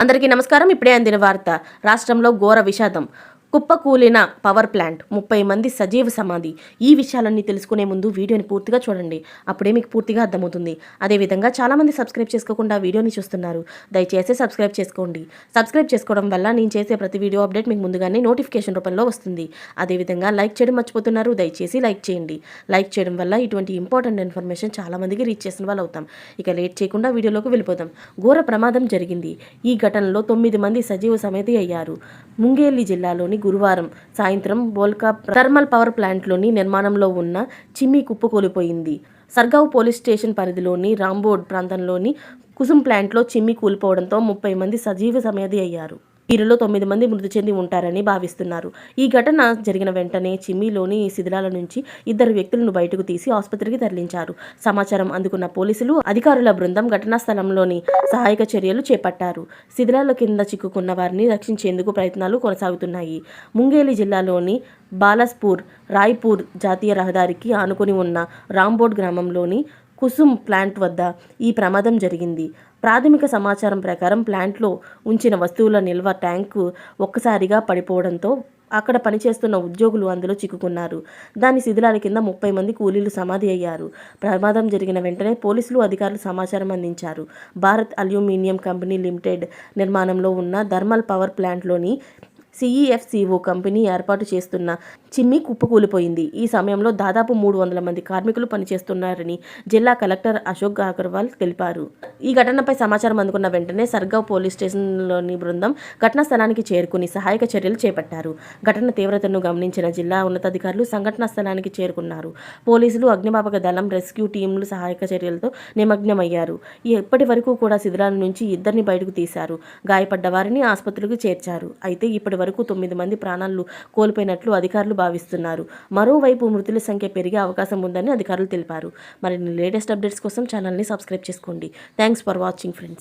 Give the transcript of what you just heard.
అందరికీ నమస్కారం. ఇప్పుడే అందిన వార్త. రాష్ట్రంలో ఘోర విషాదం. కుప్పకూలిన పవర్ ప్లాంట్ ముప్పై మంది సజీవ సమాధి. ఈ విషయాలన్నీ తెలుసుకునే ముందు వీడియోని పూర్తిగా చూడండి. అప్పుడే మీకు పూర్తిగా అర్థమవుతుంది. అదేవిధంగా చాలామంది సబ్స్క్రైబ్ చేసుకోకుండా వీడియోని చూస్తున్నారు. దయచేసి సబ్స్క్రైబ్ చేసుకోండి. సబ్స్క్రైబ్ చేసుకోవడం వల్ల నేను చేసే ప్రతి వీడియో అప్డేట్ మీకు ముందుగానే నోటిఫికేషన్ రూపంలో వస్తుంది. అదేవిధంగా లైక్ చేయడం మర్చిపోతున్నారు. దయచేసి లైక్ చేయండి. లైక్ చేయడం వల్ల ఇటువంటి ఇంపార్టెంట్ ఇన్ఫర్మేషన్ చాలామందికి రీచ్ చేసిన వాళ్ళు అవుతాం. ఇక లేట్ చేయకుండా వీడియోలోకి వెళ్ళిపోతాం ఘోర ప్రమాదం జరిగింది. ఈ ఘటనలో తొమ్మిది మంది సజీవ సమేతి అయ్యారు. ముంగేలి జిల్లాలోని గురువారం సాయంత్రం బోల్కా థర్మల్ పవర్ ప్లాంట్లోని నిర్మాణంలో ఉన్న చిమ్మి కుప్పకూలిపోయింది సర్గావ్ పోలీస్ స్టేషన్ పరిధిలోని రాంబోడ్ ప్రాంతంలోని కుసుమ్ ప్లాంట్లో చిమ్మి కూలిపోవడంతో ముప్పై మంది సజీవ సమేధి అయ్యారు. వీరిలో తొమ్మిది మంది మృతి చెంది ఉంటారని భావిస్తున్నారు. ఈ ఘటన జరిగిన వెంటనే చిమ్మిలోని శిథిలాల నుంచి ఇద్దరు వ్యక్తులను బయటకు తీసి ఆసుపత్రికి తరలించారు. సమాచారం అందుకున్న పోలీసులు అధికారుల బృందం ఘటనా స్థలంలోని సహాయక చర్యలు చేపట్టారు. శిథిలాల కింద చిక్కుకున్న వారిని రక్షించేందుకు ప్రయత్నాలు కొనసాగుతున్నాయి. ముంగేలి జిల్లాలోని బాలస్పూర్ రాయ్పూర్ జాతీయ రహదారికి ఆనుకుని ఉన్న రాంబోడ్ గ్రామంలోని కుసుమ్ ప్లాంట్ వద్ద ఈ ప్రమాదం జరిగింది. ప్రాథమిక సమాచారం ప్రకారం ప్లాంట్లో ఉంచిన వస్తువుల నిల్వ ట్యాంకు ఒక్కసారిగా పడిపోవడంతో అక్కడ పనిచేస్తున్న ఉద్యోగులు అందులో చిక్కుకున్నారు. దాని శిథిలాల కింద ముప్పై మంది కూలీలు సమాధి అయ్యారు. ప్రమాదం జరిగిన వెంటనే పోలీసులు అధికారులు సమాచారం అందించారు. భారత్ అల్యూమినియం కంపెనీ లిమిటెడ్ నిర్మాణంలో ఉన్న థర్మల్ పవర్ ప్లాంట్లోని సిఈఎఫ్సిఓ కంపెనీ ఏర్పాటు చేస్తున్న చిమ్మి కుప్పకూలిపోయింది. ఈ సమయంలో దాదాపు మూడు వందల మంది కార్మికులు పనిచేస్తున్నారని జిల్లా కలెక్టర్ అశోక్ అగర్వాల్ తెలిపారు. ఈ ఘటనపై సమాచారం అందుకున్న వెంటనే సర్గావ్ పోలీస్ స్టేషన్లోని బృందం ఘటనా స్థలానికి చేరుకుని సహాయక చర్యలు చేపట్టారు. ఘటన తీవ్రతను గమనించిన జిల్లా ఉన్నతాధికారులు సంఘటనా స్థలానికి చేరుకున్నారు. పోలీసులు అగ్నిమాపక దళం రెస్క్యూ టీంలు సహాయక చర్యలతో నిమగ్నమయ్యారు. ఇప్పటి వరకు కూడా శిథిలాల నుంచి ఇద్దరిని బయటకు తీశారు. గాయపడ్డ వారిని ఆసుపత్రికి చేర్చారు. అయితే ఇప్పటి వరకు తొమ్మిది మంది ప్రాణాలు కోల్పోయినట్లు అధికారులు భావిస్తున్నారు. మరోవైపు మృతుల సంఖ్య పెరిగే అవకాశం ఉందని అధికారులు తెలిపారు. మరిన్ని లేటెస్ట్ అప్డేట్స్ కోసం ఛానల్ని సబ్స్క్రైబ్ చేసుకోండి. Thanks for watching friends.